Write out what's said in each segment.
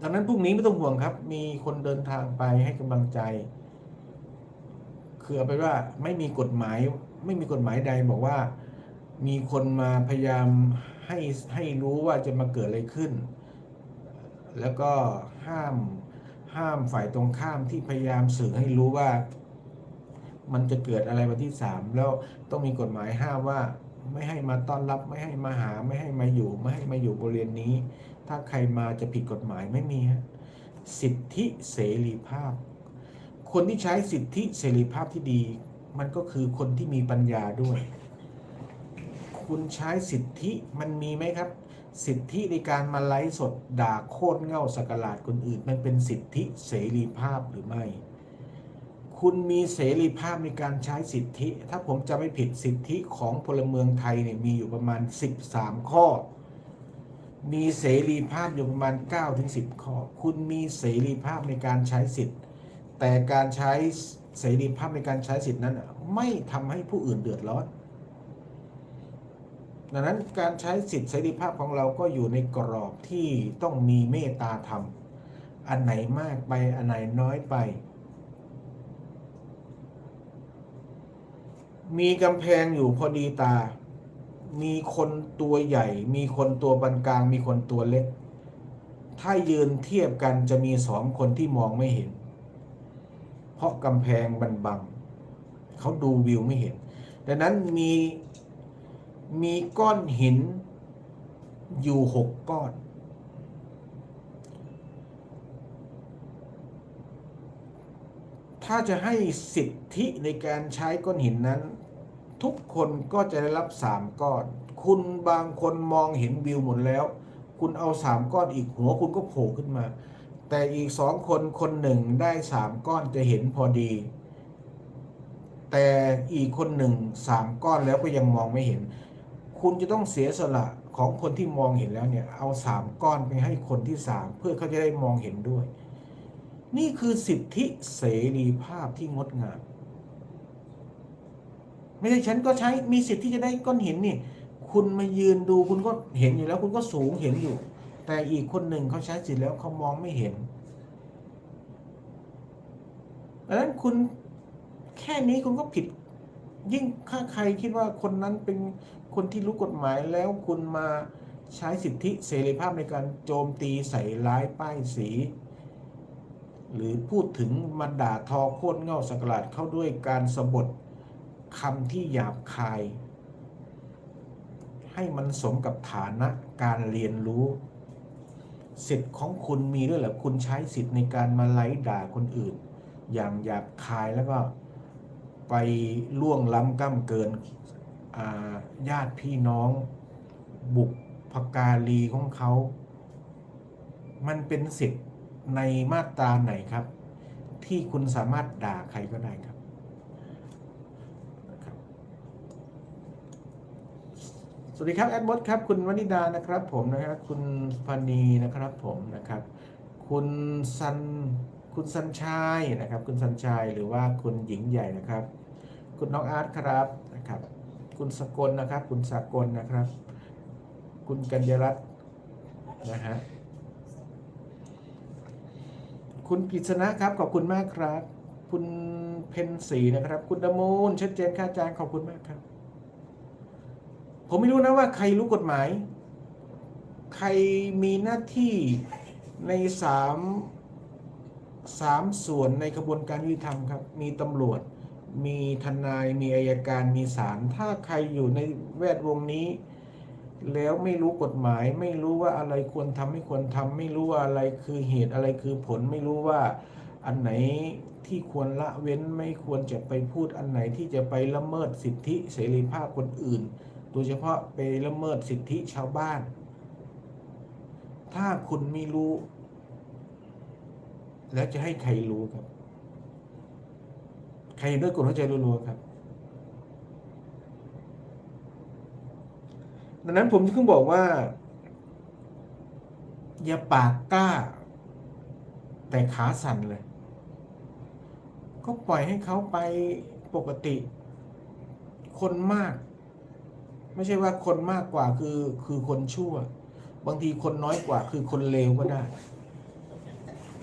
ดังนั้นพรุ่งนี้ไม่ต้องห่วงครับ มีคนเดินทางไปให้กำลังใจ คือเอาไปว่าไม่มีกฎหมาย ไม่มีกฎหมายใดบอกว่า มีคนมาพยายามให้ให้รู้ว่าจะมาเกิดอะไรขึ้น แล้วก็ห้ามห้ามฝ่ายตรงข้ามที่พยายามสื่อให้รู้ว่า มันจะเกิดอะไรวันที่สามแล้วต้องมีกฎหมายห้ามว่า ไม่ให้มาต้อนรับ ไม่ให้มาหา ไม่ให้มาอยู่ ไม่ให้มาอยู่บริเวณนี้ ถ้าใครมาจะผิดกฎหมายไม่มีฮะสิทธิเสรีภาพ คนที่ใช้สิทธิเสรีภาพที่ดี มันก็คือคนที่มีปัญญาด้วย คุณใช้สิทธิมันมีไหมครับ สิทธิในการมาไลฟ์สดด่าโคตรเง่าสกลาดคนอื่น มันเป็นสิทธิเสรีภาพหรือไม่ คุณมีเสรีภาพในการใช้สิทธิ ถ้าผมจะไม่ผิดสิทธิของพลเมืองไทยเนี่ยมีอยู่ประมาณ 13 ข้อ มีเสรีภาพอยู่ประมาณ9ถึง10 ข้อ คุณมีเสรีภาพในการใช้สิทธิ์ แต่การใช้เสรีภาพในการใช้สิทธินั้นน่ะไม่ทำให้ผู้อื่นเดือดร้อน ดังนั้นการใช้สิทธิเสรีภาพของเราก็อยู่ในกรอบที่ต้องมีเมตตาธรรม อันไหนมากไป อันไหนน้อยไป มีกำแพงอยู่พอดีตา มีคนตัวใหญ่ มีคนตัวปานกลาง มีคนตัวเล็ก ถ้ายืนเทียบกันจะมีสองคนที่มองไม่เห็น เพราะกำแพงบันบัง เขาดูวิวไม่เห็น ดังนั้นมีมีก้อนหินอยู่หกก้อน ถ้าจะให้สิทธิในการใช้ก้อนหินนั้น ทุกคนก็จะได้รับสามก้อน คุณบางคนมองเห็นวิวหมดแล้ว คุณเอาสามก้อนอีกหัวคุณก็โผล่ขึ้นมา แต่อีกสองคนคนหนึ่งได้สามก้อนจะเห็นพอดี แต่อีกคนหนึ่งสามก้อนแล้วก็ยังมองไม่เห็น คุณจะต้องเสียสละของคนที่มองเห็นแล้วเนี่ยเอาสามก้อนไปให้คนที่สามเพื่อเขาจะได้มองเห็นด้วย นี่คือสิทธิเสรีภาพที่งดงาม ไม่ใช่ฉันก็ใช้มีสิทธิ์ที่จะได้ก้อนหินนี่ คุณมายืนดูคุณก็เห็นอยู่แล้ว คุณก็สูงเห็นอยู่ แต่อีกคนหนึ่งเขาใช้สิทธิ์แล้วเขามองไม่เห็นดังนั้นคุณแค่นี้คุณก็ผิด ยิ่งถ้าใครคิดว่าคนนั้นเป็นคนที่รู้กฎหมายแล้วคุณมาใช้สิทธิเสรีภาพในการโจมตีใส่ร้ายป้ายสี หรือพูดถึงมาด่าทอโคตรเง่าสกลาดเข้าด้วยการสบท คำที่หยาบคาย ให้มันสมกับฐานะการเรียนรู้ สิทธิ์ของคุณมีด้วยเหรอคุณใช้สิทธิ์ในการมาไล่ด่าคนอื่น อย่างหยาบคายแล้วก็ไปล่วงล้ำก้ำเกินญาติพี่น้อง บุกพการีของเขา มันเป็นสิทธิ์ในมาตราไหนครับ ที่คุณสามารถด่าใครก็ได้ครับ สวัสดีครับแอดมดครับคุณวนิดานะครับผมนะครับคุณพานีนะครับผมนะครับ คุณซันคุณสัญชัยนะครับ คุณสัญชัยหรือว่าคุณหญิงใหญ่นะครับ คุณน้องอาร์ตครับนะครับ คุณสกลนะครับ คุณสากลนะครับ คุณกัญญรัตน์นะฮะคุณกฤษณะครับขอบคุณมากครับ คุณเพนสีนะครับ คุณดมูลชัดเจนค่าจางขอบคุณมากครับ ผมไม่รู้นะว่าใครรู้กฎหมาย ใครมีหน้าที่ในสามสามส่วนในกระบวนการยุติธรรมครับ มีตำรวจ มีทนาย มีอายการ มีศาล ถ้าใครอยู่ในแวดวงนี้ แล้วไม่รู้กฎหมาย ไม่รู้ว่าอะไรควรทำไม่ควรทำไม่รู้ว่าอะไรคือเหตุอะไรคือผล ไม่รู้ว่าอันไหนที่ควรละเว้นไม่ควรจะไปพูดอันไหนที่จะไปละเมิดสิทธิเสรีภาพคนอื่น ดยเฉพาะไปละเมิดสิทธิชาวบ้าน ถ้าคุณไม่รู้ แล้วจะให้ใครรู้ครับ ใครเห็นด้วยกฎหัวใจรัวๆครับดังนั้นผมจึงบอกว่า อย่าปากกล้า แต่ขาสั่นเลย ก็ปล่อยให้เขาไปปกติ คนมาก ไม่ใช่ว่าคนมากกว่าคือคือคนชั่ว บางทีคนน้อยกว่าคือคนเลวก็ได้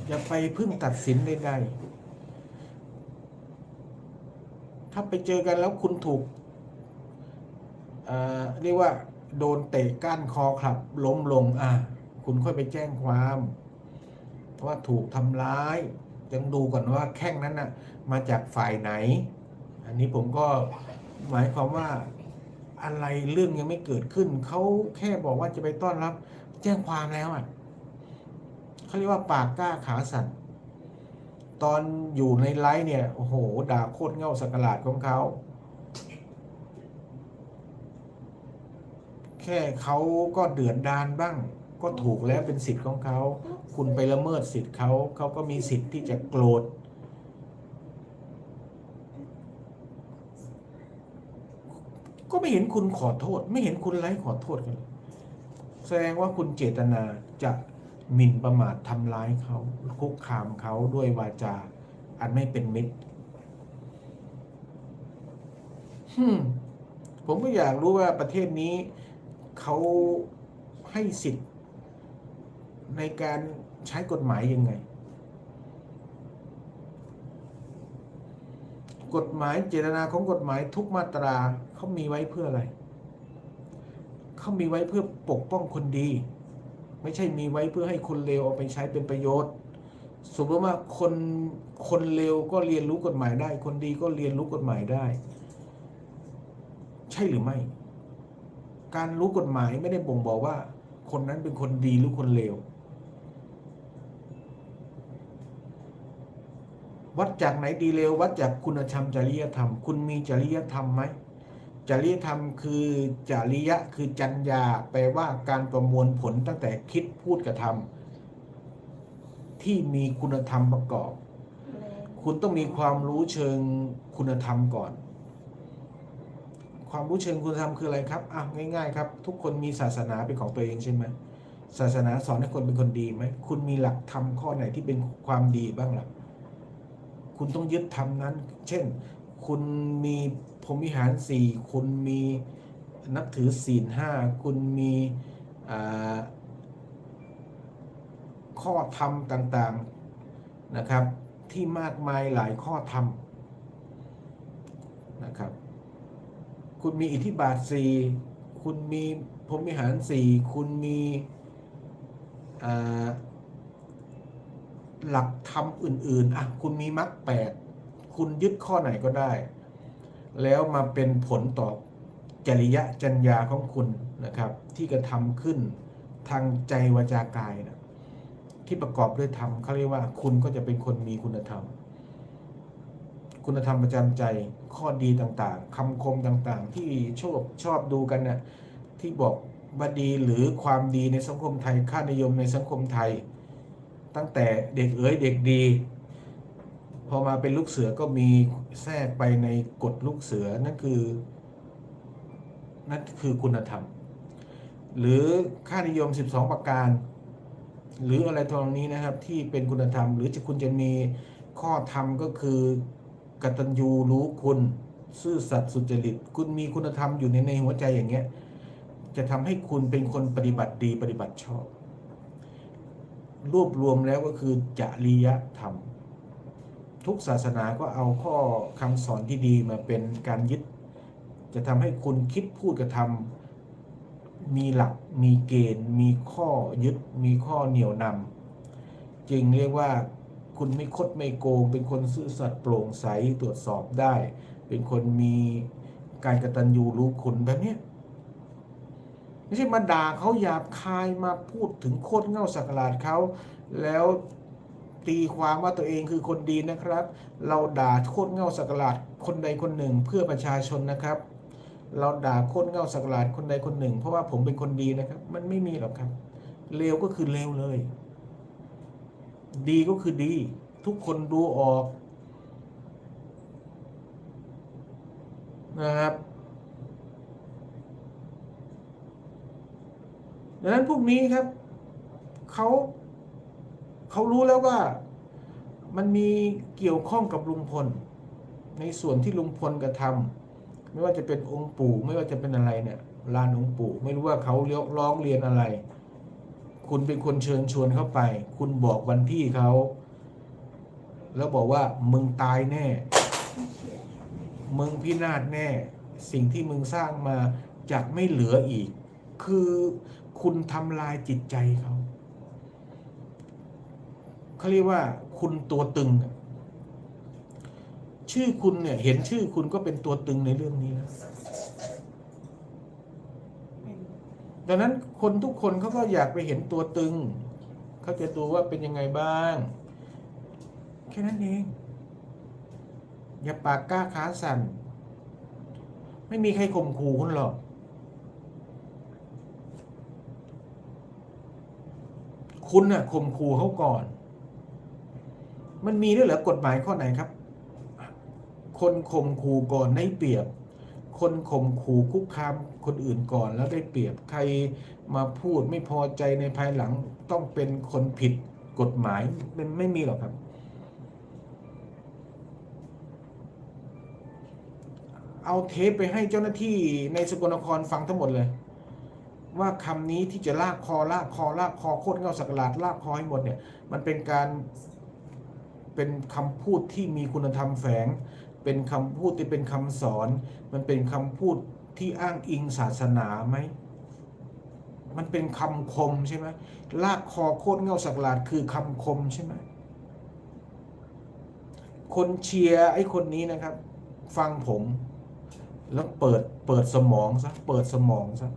อย่าไปพึ่งตัดสินใดๆถ้าไปเจอกันแล้วคุณถูกเอ่อเรียกว่า โดนเตะก้านคอครับ ล้มลงอะคุณค่อยไปแจ้งความว่าถูกทำร้ายยังดูก่อนว่าแข้งนั้นน่ะมาจากฝ่ายไหน อันนี้ผมก็หมายความว่า อะไรเรื่องยังไม่เกิดขึ้น เขาแค่บอกว่าจะไปต้อนรับ แจ้งความแล้วอะเขาเรียกว่าปากกล้าขาสั่นตอนอยู่ในไลฟ์เนี่ยโอ้โหด่าโคตรเง่าสักหลาดของเขาแค่เขาก็เดือดดานบ้าง ก็ถูกแล้วเป็นสิทธิ์ของเขา คุณไปละเมิดสิทธิ์เขาเขาก็มีสิทธิ์ที่จะโกรธ ก็ไม่เห็นคุณขอโทษ ไม่เห็นคุณไลฟ์ขอโทษกันเลยแสดงว่าคุณเจตนาจะหมิ่นประมาททำร้ายเขาคุกคามเขาด้วยวาจา อันไม่เป็นมิตรผมก็อยากรู้ว่าประเทศนี้เขาให้สิทธิ์ ในการใช้กฎหมายยังไง กฎหมายเจตนาของกฎหมายทุกมาตราเขามีไว้เพื่ออะไร เขามีไว้เพื่อปกป้องคนดี ไม่ใช่มีไว้เพื่อให้คนเลวเอาไปใช้เป็นประโยชน์ สมมติว่าคนคนเลวก็เรียนรู้กฎหมายได้ คนดีก็เรียนรู้กฎหมายได้ ใช่หรือไม่ การรู้กฎหมายไม่ได้บ่งบอกว่า คนนั้นเป็นคนดีหรือคนเลว วัดจากไหนดีเลววัดจากคุณธรรมจริยธรรม คุณมีจริยธรรมไหมจริยธรรมคือจริยะคือจัญญาแปลว่าการประมวลผลตั้งแต่คิดพูดกระทำที่มีคุณธรรมประกอบ คุณต้องมีความรู้เชิงคุณธรรมก่อน ความรู้เชิงคุณธรรมคืออะไรครับอะง่าย ๆ ครับ ทุกคนมีศาสนาเป็นของตัวเองใช่ไหมศาสนาสอนให้คนเป็นคนดีไหมคุณมีหลักธรรมข้อไหนที่เป็นความดีบ้างล่ะ คุณต้องยึดธรรมนั้น เช่น คุณมีพรหมวิหารสี่คุณมีนับถือศีลห้าคุณมีข้อธรรมต่างๆนะครับ ที่มากมายหลายข้อธรรมนะครับ คุณมีอิทธิบาทสี่คุณมีพรหมวิหารสี่คุณมีอ่า หลักธรรมอื่น ๆอะคุณมีมรรคแปดคุณยึดข้อไหนก็ได้ แล้วมาเป็นผลต่อจริยะจัญญาของคุณนะครับ ที่กระทำขึ้นทางใจวาจากายนะที่ประกอบด้วยธรรมเขาเรียกว่า คุณก็จะเป็นคนมีคุณธรรม คุณธรรมประจำใจข้อดีต่างๆคำคมต่างๆ ที่ชอบชอบดูกันนะที่บอกว่าดีหรือความดีในสังคมไทยค่านิยมในสังคมไทย ตั้งแต่เด็กเอ๋ยเด็กดี พอมาเป็นลูกเสือก็มีแทรกไปในกฎลูกเสือนั่นคือนั่นคือคุณธรรม หรือค่านิยม 12 ประการ หรืออะไรทำนองนี้นะครับที่เป็นคุณธรรม หรือจะคุณจะมีข้อธรรมก็คือกตัญญูรู้คุณซื่อสัตย์สุจริต คุณมีคุณธรรมอยู่ในในหัวใจอย่างเงี้ยจะทำให้คุณเป็นคนปฏิบัติดีปฏิบัติชอบ รวบรวมแล้วก็คือจริยธรรม ทุกศาสนาก็เอาข้อคำสอนที่ดีมาเป็นการยึด จะทำให้คุณคิดพูดกระทำมีหลักมีเกณฑ์ มีข้อยึดมีข้อเหนี่ยวนำจึงเรียกว่าคุณไม่คดไม่โกง เป็นคนซื่อสัตย์โปร่งใสตรวจสอบได้ เป็นคนมีการกระตัญญูรู้คุณแบบเนี้ ไม่ใช่มาด่าเขาหยาบคายมาพูดถึงโคตรเง่าสักหลาดเขาแล้วตีความว่าตัวเองคือคนดีนะครับ เราด่าโคตรเง่าสักหลาดคนใดคนหนึ่งเพื่อประชาชนนะครับ เราด่าโคตรเง่าสักหลาดคนใดคนหนึ่ง เพราะว่าผมเป็นคนดีนะครับ มันไม่มีหรอกครับเลวก็คือเลวเลย ดีก็คือดี ทุกคนดูออกนะครับ ดังนั้นพวกนี้ครับเขาเขารู้แล้วว่ามันมีเกี่ยวข้องกับลุงพล ในส่วนที่ลุงพลกระทำไม่ว่าจะเป็นองค์ปู่ไม่ว่าจะเป็นอะไรเนี่ยลานองค์ปู่ ไม่รู้ว่าเขาเรียกร้องเรียนอะไร คุณเป็นคนเชิญชวนเข้าไป คุณบอกวันที่เขาแล้วบอกว่ามึงตายแน่ มึงพินาศแน่ สิ่งที่มึงสร้างมาจะไม่เหลืออีก คือ คุณทำลายจิตใจเขาเขาเรียกว่าคุณตัวตึงอะชื่อคุณเนี่ย เห็นชื่อคุณก็เป็นตัวตึงในเรื่องนี้นะดังนั้นคนทุกคนเขาก็อยากไปเห็นตัวตึง เขาจะดูว่าเป็นยังไงบ้าง แค่นั้นเอง อย่าปากกล้าขาสั่น ไม่มีใครข่มขู่คุณหรอก คุณน่ะข่มขู่เขาก่อน มันมีด้วยเหรอกฎหมายข้อไหนครับ คนข่มขู่ก่อนได้เปรียบ คนข่มขู่คุกคามคนอื่นก่อนแล้วได้เปรียบใครมาพูดไม่พอใจในภายหลังต้องเป็นคนผิดกฎหมายมันไม่มีหรอกครับเอาเทปไปให้เจ้าหน้าที่ในสกลนครฟังทั้งหมดเลย ว่าคำนี้ที่จะลากคอลากคอลากคอโคตรเงาสักหลาดลากคอให้หมดเนี่ยมันเป็นการเป็นคำพูดที่มีคุณธรรมแฝง เป็นคำพูดที่เป็นคำสอน มันเป็นคำพูดที่อ้างอิงศาสนาไหมมันเป็นคำคมใช่ไหมลากคอโคตรเงาสักหลาดคือคำคมใช่ไหมคนเชียร์ไอ้คนนี้นะครับ ฟังผม แล้วเปิดเปิดสมองซะเปิดสมองซะ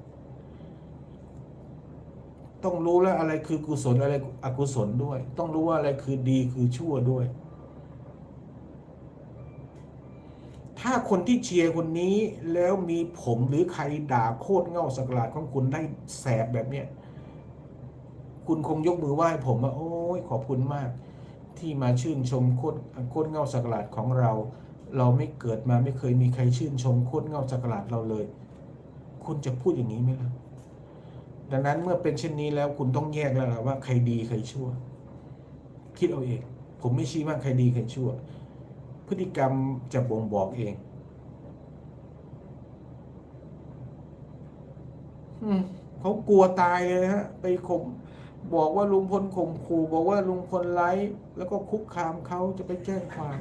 ต้องรู้แล้วอะไรคือกุศลอะไรอกุศลด้วย ต้องรู้ว่าอะไรคือดีคือชั่วด้วย ถ้าคนที่เชียร์คนนี้แล้วมีผมหรือใครด่าโคตรเง่าสักหลาดของคุณได้แสบแบบเนี้ยคุณคงยกมือไหว้ผมว่าโอ้ยขอบคุณมาก ที่มาชื่นชมโคตรโคตรเง่าสักหลาดของเรา เราไม่เกิดมาไม่เคยมีใครชื่นชมโคตรเง่าสักหลาดเราเลย คุณจะพูดอย่างนี้ไหมล่ะ ดังนั้นเมื่อเป็นเช่นนี้แล้วคุณต้องแยกแล้วล่ะว่าใครดีใครชั่ว คิดเอาเอง ผมไม่ชี้ว่าใครดีใครชั่ว พฤติกรรมจะบ่งบอกเองอเขากลัวตายเลยฮะ ไปข่มบอกว่าลุงพลข่มขู่บอกว่าลุงพลไลฟ์แล้วก็คุกคามเขาจะไปแจ้งความ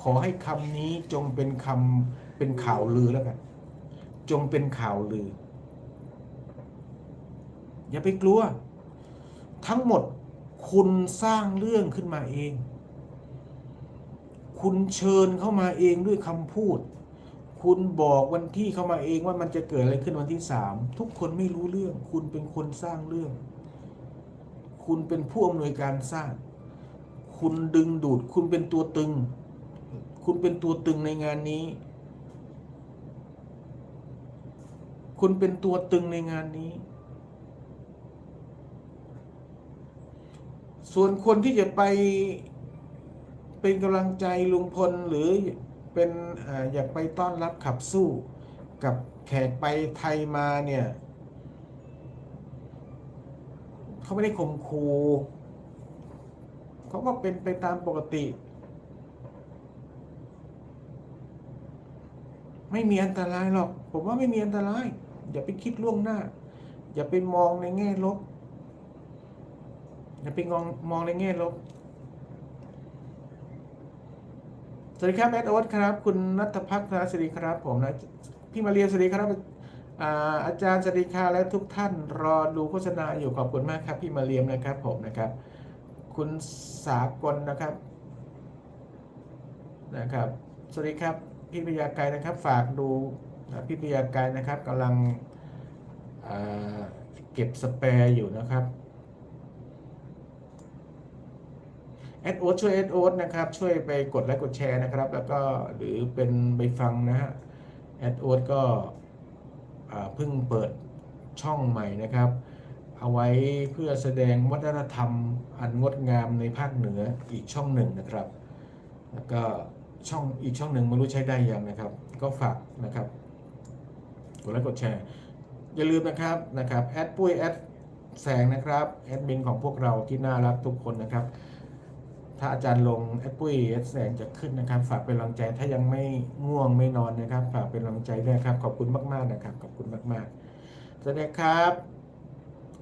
ขอให้คำนี้จงเป็นคำเป็นข่าวลือแล้วกัน จงเป็นข่าวลือ อย่าไปกลัว ทั้งหมดคุณสร้างเรื่องขึ้นมาเอง คุณเชิญเข้ามาเองด้วยคำพูด คุณบอกวันที่เข้ามาเองว่ามันจะเกิดอะไรขึ้นวันที่สามทุกคนไม่รู้เรื่อง คุณเป็นคนสร้างเรื่อง คุณเป็นผู้อำนวยการสร้าง คุณดึงดูด คุณเป็นตัวตึง คุณเป็นตัวตึงในงานนี้ คุณเป็นตัวตึงในงานนี้ ส่วนคนที่จะไปเป็นกำลังใจลุงพลหรือเป็นออยากไปต้อนรับขับสู้กับแขกไปไทยมาเนี่ยเขาไม่ได้ข่มคูเขาก็เป็นไปตามปกติ ไม่มีอันตรายหรอก ผมว่าไม่มีอันตราย อย่าไปคิดล่วงหน้า อย่าไปมองในแง่ลบ อย่าไปมองมองในแง่ลบ สวัสดีครับแอดโอ๊ตครับ คุณนัทพัฒน์นะสวัสดีครับ ผมนะพี่มาเรียสวัสดีครับอาจารย์สวัสดีค่ะและทุกท่านรอดูโฆษณาอยู่ขอบคุณมากครับ พี่มาเรียมนะครับ ผมนะครับ คุณสากลนะครับนะครับ สวัสดีครับพี่พยากายนะครับ ฝากดูพี่พยากายนะครับกำลังเก็บสเปร์อยู่นะครับ แอดโอ๊ตช่วยแอดโอ๊ตนะครับ ช่วยไปกดไลค์กดแชร์นะครับ แล้วก็หรือเป็นไปฟังนะฮะแอดโอ๊ตก็เพิ่งเปิดช่องใหม่นะครับ เอาไว้เพื่อแสดงวัฒนธรรมอันงดงามในภาคเหนืออีกช่องหนึ่งนะครับ แล้วก็ช่องอีกช่องหนึ่งไม่รู้ใช้ได้ยังนะครับ ก็ฝากนะครับกดไลค์กดแชร์ อย่าลืมนะครับนะครับแอดปุ้ยแอดแสงนะครับแอดมินของพวกเราที่น่ารักทุกคนนะครับ ถ้าอาจารย์ลงแอดปุ้ยแอดแสงจะขึ้นนะครับ ฝากเป็นกำลังใจถ้ายังไม่ง่วงไม่นอนนะครับ ฝากเป็นกำลังใจด้วยครับ ขอบคุณมากๆนะครับ ขอบคุณมากๆสวัสดีครับ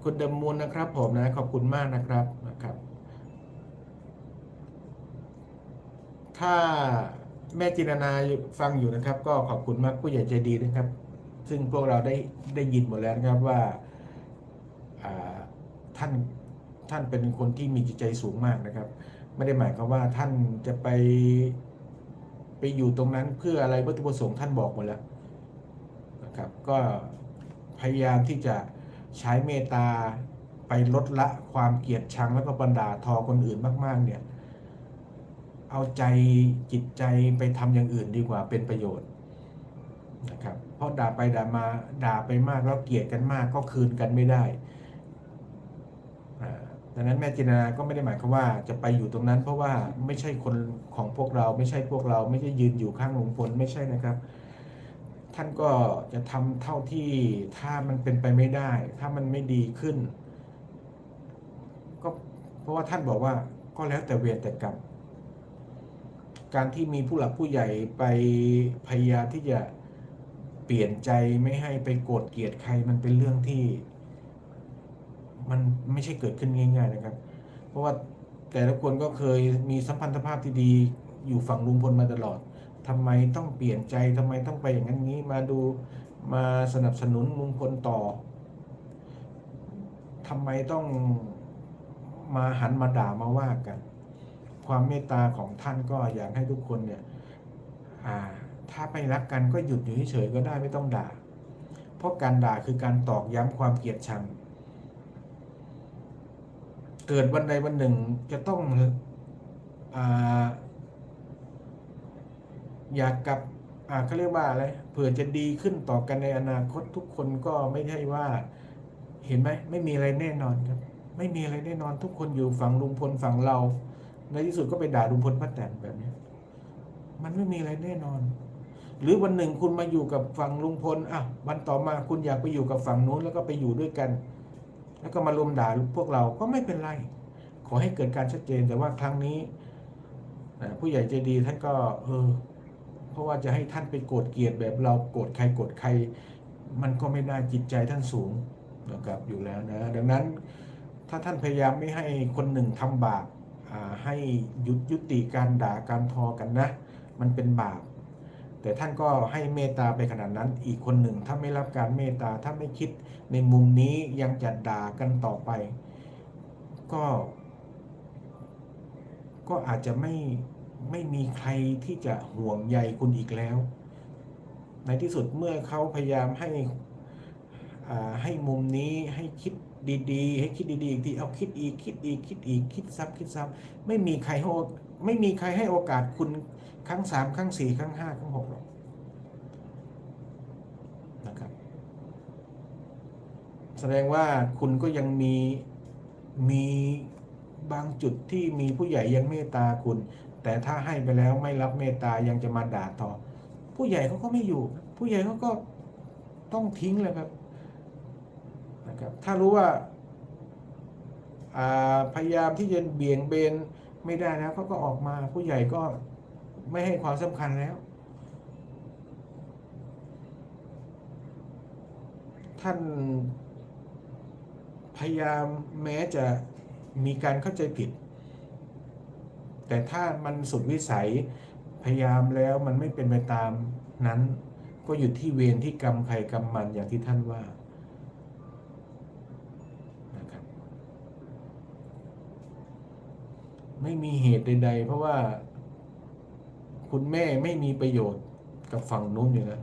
คุณเดมมูลนะครับ ผมนะขอบคุณมากนะครับนะครับ ถ้าแม่จินนาฟังอยู่นะครับ ก็ขอบคุณมากผู้ใหญ่ใจดีนะครับ ซึ่งพวกเราได้ได้ยินหมดแล้วนะครับว่าท่านท่านเป็นคนที่มีจิตใจสูงมากนะครับ ไม่ได้หมายความว่าท่านจะไปไปอยู่ตรงนั้นเพื่ออะไรวัตถุประสงค์ท่านบอกหมดแล้วนะครับก็พยายามที่จะใช้เมตตาไปลดละความเกลียดชังแล้วก็บันดาทอคนอื่นมาก ๆ เนี่ย เอาใจจิตใจไปทำอย่างอื่นดีกว่าเป็นประโยชน์นะครับเพราะด่าไปด่ามาด่าไปมากแล้วเกลียดกันมากก็คืนกันไม่ได้ ดังนั้นแม่จินนาก็ไม่ได้หมายความว่าจะไปอยู่ตรงนั้น เพราะว่าไม่ใช่คนของพวกเรา ไม่ใช่พวกเรา ไม่ใช่ยืนอยู่ข้างลุงพลไม่ใช่นะครับ ท่านก็จะทำเท่าที่ถ้ามันเป็นไปไม่ได้ ถ้ามันไม่ดีขึ้น ก็เพราะว่าท่านบอกว่าก็แล้วแต่เวรแต่กรรมการที่มีผู้หลักผู้ใหญ่ไปพยายามที่จะเปลี่ยนใจไม่ให้ไปโกรธเกลียดใครมันเป็นเรื่องที่ มันไม่ใช่เกิดขึ้นง่าย ๆ นะครับ เพราะว่าแต่ละคนก็เคยมีสัมพันธภาพที่ดีอยู่ฝั่งลุงพลมาตลอดทำไมต้องเปลี่ยนใจทำไมต้องไปอย่างนั้นนี้มาดูมาสนับสนุนลุงพลต่อทำไมต้องมาหันมาด่ามาว่ากัน ความเมตตาของท่านก็อยากให้ทุกคนเนี่ยถ้าไม่รักกันก็หยุดอยู่เฉยๆก็ได้ไม่ต้องด่า เพราะการด่าคือการตอกย้ำความเกลียดชัง เกิดวันใดวันหนึ่งจะต้องออยากกับเขาเรียกว่าอะไรเผื่อจะดีขึ้นต่อกันในอนาคตทุกคนก็ไม่ใช่ว่า เห็นไหมไม่มีอะไรแน่นอนครับ ไม่มีอะไรแน่นอนทุกคนอยู่ฝั่งลุงพลฝั่งเรา ในที่สุดก็ไปด่าลุงพลป้าแตนแบบนี้มันไม่มีอะไรแน่นอน หรือวันหนึ่งคุณมาอยู่กับฝั่งลุงพลอะวันต่อมาคุณอยากไปอยู่กับฝั่งนู้นแล้วก็ไปอยู่ด้วยกัน แล้วก็มารุมด่าพวกเราก็ไม่เป็นไร ขอให้เกิดการชัดเจนแต่ว่าครั้งนี้ผู้ใหญ่ใจดีท่านก็เออเพราะว่าจะให้ท่านไปโกรธเกลียดแบบเราโกรธใครโกรธใคร มันก็ไม่ได้จิตใจท่านสูงนะครับอยู่แล้วนะ ดังนั้นถ้าท่านพยายามไม่ให้คนหนึ่งทำบาปให้หยุดยุติการด่าการทอกันนะ มันเป็นบาป แต่ท่านก็ให้เมตตาไปขนาดนั้น อีกคนหนึ่งถ้าไม่รับการเมตตาถ้าไม่คิดในมุมนี้ยังจะด่ากันต่อไป ก็ ก็อาจจะไม่ไม่มีใครที่จะห่วงใยคุณอีกแล้ว ในที่สุดเมื่อเขาพยายามให้อ่าให้มุมนี้ให้คิด ดีๆ ให้คิดดีๆอีกทีเอาคิดอีกคิดอีกคิดอีกคิดซ้ำคิดซ้ำไม่มีใครให้โอไม่มีใครให้โอกาสคุณครั้งสามครั้งสี่ครั้งห้าครั้งหกหรอกนะครับแสดงว่าคุณก็ยังมีมีบางจุดที่มีผู้ใหญ่ยังเมตตาคุณ แต่ถ้าให้ไปแล้วไม่รับเมตตายังจะมาด่าต่อผู้ใหญ่เขาก็ไม่อยู่ ผู้ใหญ่เขาก็ต้องทิ้งเลยครับ ครับถ้ารู้ว่าาพยายามที่จะเบี่ยงเบนไม่ได้แล้วเขาก็ออกมาผู้ใหญ่ก็ไม่ให้ความสำคัญแล้ว ท่านพยายามแม้จะมีการเข้าใจผิด แต่ถ้ามันสุดวิสัยพยายามแล้วมันไม่เป็นไปตามนั้น ก็อยู่ที่เวรที่กรรมใครกรรมมันอย่างที่ท่านว่านะครับ ไม่มีเหตุใด ๆ เพราะว่า คุณแม่ไม่มีประโยชน์กับฝั่งนู้นอยู่แล้ว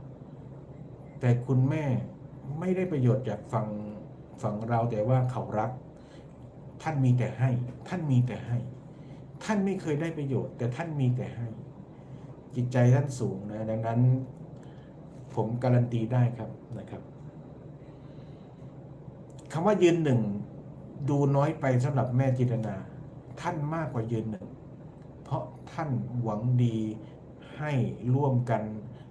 แต่คุณแม่ไม่ได้ประโยชน์จากฝั่งฝั่งเราแต่ว่าเขารัก ท่านมีแต่ให้ ท่านมีแต่ให้ ท่านไม่เคยได้ประโยชน์ แต่ท่านมีแต่ให้ จิตใจท่านสูงนะ ดังนั้น ผมการันตีได้ครับนะครับคำว่ายืนหนึ่งดูน้อยไปสำหรับแม่จิตนา ท่านมากกว่ายืนหนึ่ง เพราะท่านหวังดีให้ร่วมกัน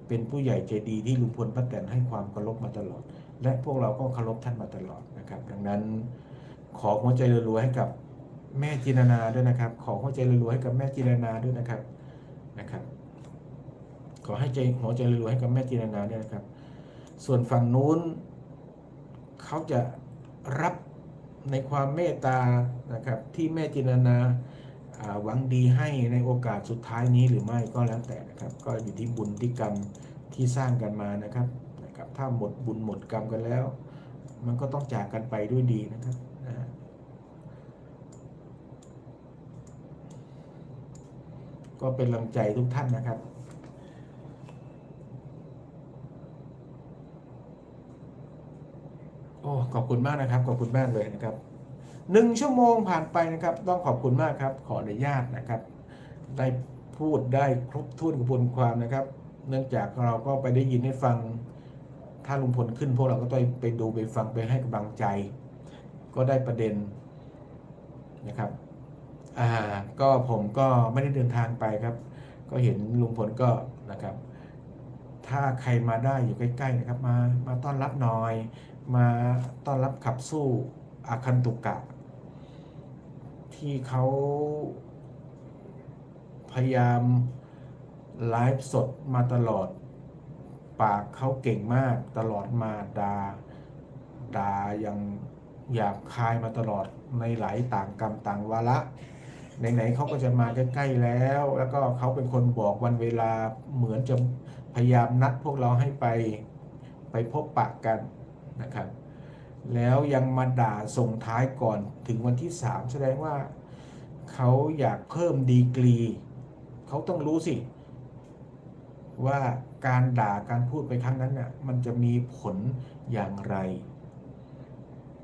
เป็นผู้ใหญ่ใจดีที่ลุงพลป้าแตนให้ความเคารพมาตลอด และพวกเราก็เคารพท่านมาตลอดนะครับ ดังนั้นขอหัวใจรัวๆให้กับแม่จินนาด้วยนะครับ ขอหัวใจรัวๆให้กับแม่จินนาด้วยนะครับนะครับ ขอให้ใจหัวใจรัวๆให้กับแม่จินนาด้วยนะครับ ส่วนฝั่งนู้นเขาจะรับ ในความเมตตานะครับที่แม่จินนาหวังดีให้ในโอกาสสุดท้ายนี้หรือไม่ก็แล้วแต่นะครับ ก็อยู่ที่บุญที่กรรมที่สร้างกันมานะครับนะครับ ถ้าหมดบุญหมดกรรมกันแล้ว มันก็ต้องจากกันไปด้วยดีนะครับนะก็เป็นกำลังใจทุกท่านนะครับ โอ้ขอบคุณมากนะครับ ขอบคุณมากเลยนะครับหนึ่งชั่วโมงผ่านไปนะครับ ต้องขอบคุณมากครับ ขออนุญาตนะครับ ได้พูดได้ครบถ้วนกระบวนความนะครับ เนื่องจากเราก็ไปได้ยินให้ฟังถ้าลุงพลขึ้นพวกเราก็ต้องไปดูไปฟังไปให้กำลังใจ ก็ได้ประเด็นนะครับอ่าก็ผมก็ไม่ได้เดินทางไปครับ ก็เห็นลุงพลก็นะครับ ถ้าใครมาได้อยู่ใกล้ๆนะครับ มามาต้อนรับหน่อย มาต้อนรับขับสู้อาคันตุกะ ที่เขาพยายามไลฟ์สดมาตลอด ปากเขาเก่งมากตลอดมาดาดายังหยาบคายมาตลอดในหลายต่างกรรมต่างวาระไหนๆเขาก็จะมาใกล้ๆแล้ว แล้วก็เขาเป็นคนบอกวันเวลาเหมือนจะ พยายามนัดพวกเราให้ไปไปพบปะกันนะครับ แล้วยังมาด่าส่งท้ายก่อนถึงวันที่ 3 แสดงว่าเขาอยากเพิ่มดีกรี เขาต้องรู้สิ ว่าการด่าการพูดไปครั้งนั้นน่ะมันจะมีผลอย่างไร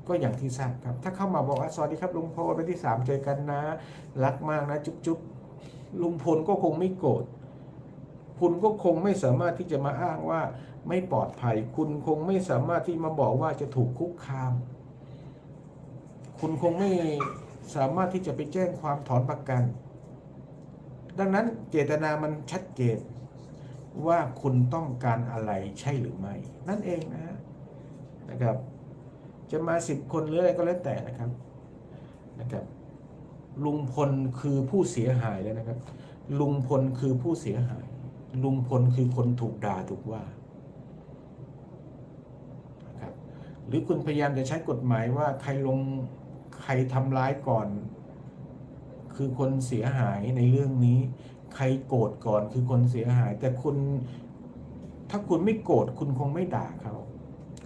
ก็อย่างที่ทราบครับ ถ้าเข้ามาบอกว่าสวัสดีครับลุงพลวันที่สามเจอกันนะ รักมากนะ จุ๊บจุ๊บลุงพลก็คงไม่โกรธ คุณก็คงไม่สามารถที่จะมาอ้างว่าไม่ปลอดภัย คุณคงไม่สามารถที่มาบอกว่าจะถูกคุกคาม คุณคงไม่สามารถที่จะไปแจ้งความถอนประกัน ดังนั้นเจตนามันชัดเจนว่าคุณต้องการอะไรใช่หรือไม่ นั่นเองนะนะครับ จะมาสิบคนหรืออะไรก็แล้วแต่นะครับนะครับ ลุงพลคือผู้เสียหายแล้วนะครับ ลุงพลคือผู้เสียหาย ลุงพลคือคนถูกด่าถูกว่าครับหรือคุณพยายามจะใช้กฎหมายว่าใครลงใครทำร้ายก่อน คือคนเสียหายในเรื่องนี้ ใครโกรธก่อนคือคนเสียหาย แต่คุณถ้าคุณไม่โกรธคุณคงไม่ด่าเขา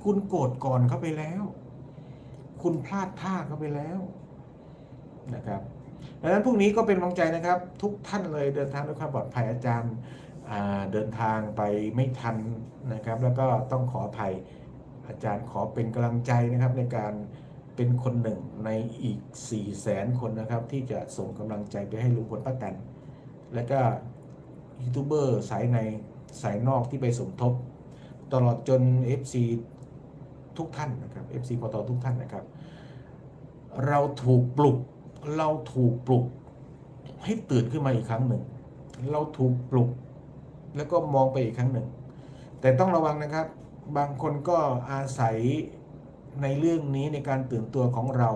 คุณโกรธก่อนเขาไปแล้ว คุณพลาดท่าเขาไปแล้วนะครับดังนั้นพรุ่งนี้ก็เป็นกำลังใจนะครับ ทุกท่านเลยเดินทางด้วยความปลอดภัยอาจารย์ เดินทางไปไม่ทันนะครับ แล้วก็ต้องขออภัยอาจารย์ขอเป็นกำลังใจนะครับในการเป็นคนหนึ่งในอีก 4 0 0แสนคนนะครับ ที่จะส่งกำลังใจไปให้ลุงพลป้าแตนและก็ยูทูบเบอร์สายในสายนอกที่ไปสมทบ ตลอดจน FC ทุกท่านนะครับ FC พอตอทุกท่านนะครับ เราถูกปลุกเราถูกปลุกให้ตื่นขึ้นมาอีกครั้งหนึ่ง เราถูกปลุก แล้วก็มองไปอีกครั้งหนึ่ง แต่ต้องระวังนะครับ บางคนก็อาศัยในเรื่องนี้ในการตื่นตัวของเรา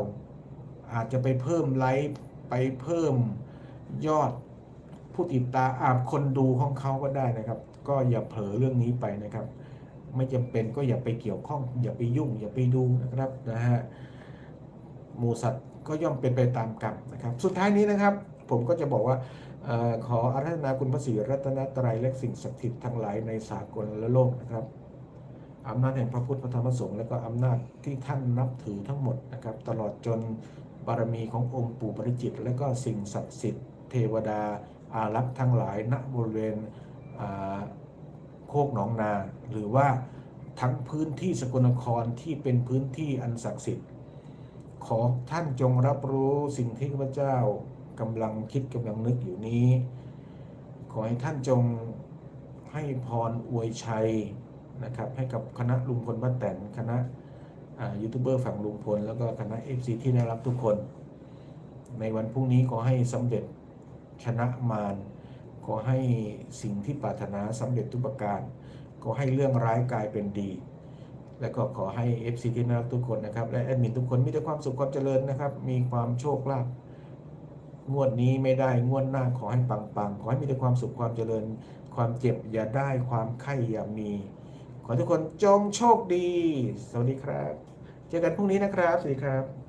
อาจจะไปเพิ่มไลค์ไปเพิ่มยอดผู้ติดตามอาบคนดูของเขาก็ได้นะครับ ก็อย่าเผลอเรื่องนี้ไปนะครับ ไม่จำเป็นก็อย่าไปเกี่ยวข้อง อย่าไปยุ่ง อย่าไปดูนะครับนะฮะหมูสัตว์ก็ย่อมเป็นไปตามกรรมนะครับ สุดท้ายนี้นะครับ ผมก็จะบอกว่า ขออาราธนาคุณพระศรีรัตนตรัยและสิ่งศักดิ์สิทธิ์ทั้งหลายในสากลและโลกนะครับอำนาจแห่งพระพุทธพระธรรมพระสงฆ์และก็อำนาจที่ท่านนับถือทั้งหมดนะครับ ตลอดจนบารมีขององค์ปู่ปริจิต และก็สิ่งศักดิ์สิทธิ์เทวดาอารักษ์ทั้งหลายณบริเวณโคกหนองนา หรือว่าทั้งพื้นที่สกลนครที่เป็นพื้นที่อันศักดิ์สิทธิ์ ขอท่านจงรับรู้สิ่งที่ข้าพเจ้า กำลังคิดกำลังนึกอยู่นี้ ขอให้ท่านจงให้พรอวยชัยนะครับให้กับคณะลุงพลป้าแตนคณะยูทูบเบอร์ฝั่งลุงพล แล้วก็คณะเอฟซีที่น่ารักทุกคน ในวันพรุ่งนี้ขอให้สำเร็จชนะมารขอให้สิ่งที่ปรารถนาสำเร็จทุกประการ ขอให้เรื่องร้ายกลายเป็นดี และก็ขอให้ FC ที่น่ารักทุกคนนะครับ และแอดมินทุกคนมีแต่ความสุขความเจริญนะครับ มีความโชคลาภ งวดนี้ไม่ได้งวดหน้าขอให้ปังๆ ขอให้มีแต่ความสุขความเจริญ ความเจ็บอย่าได้ความไข้อย่ามี ขอทุกคนจงโชคดี สวัสดีครับ เจอกันพรุ่งนี้นะครับ สวัสดีครับ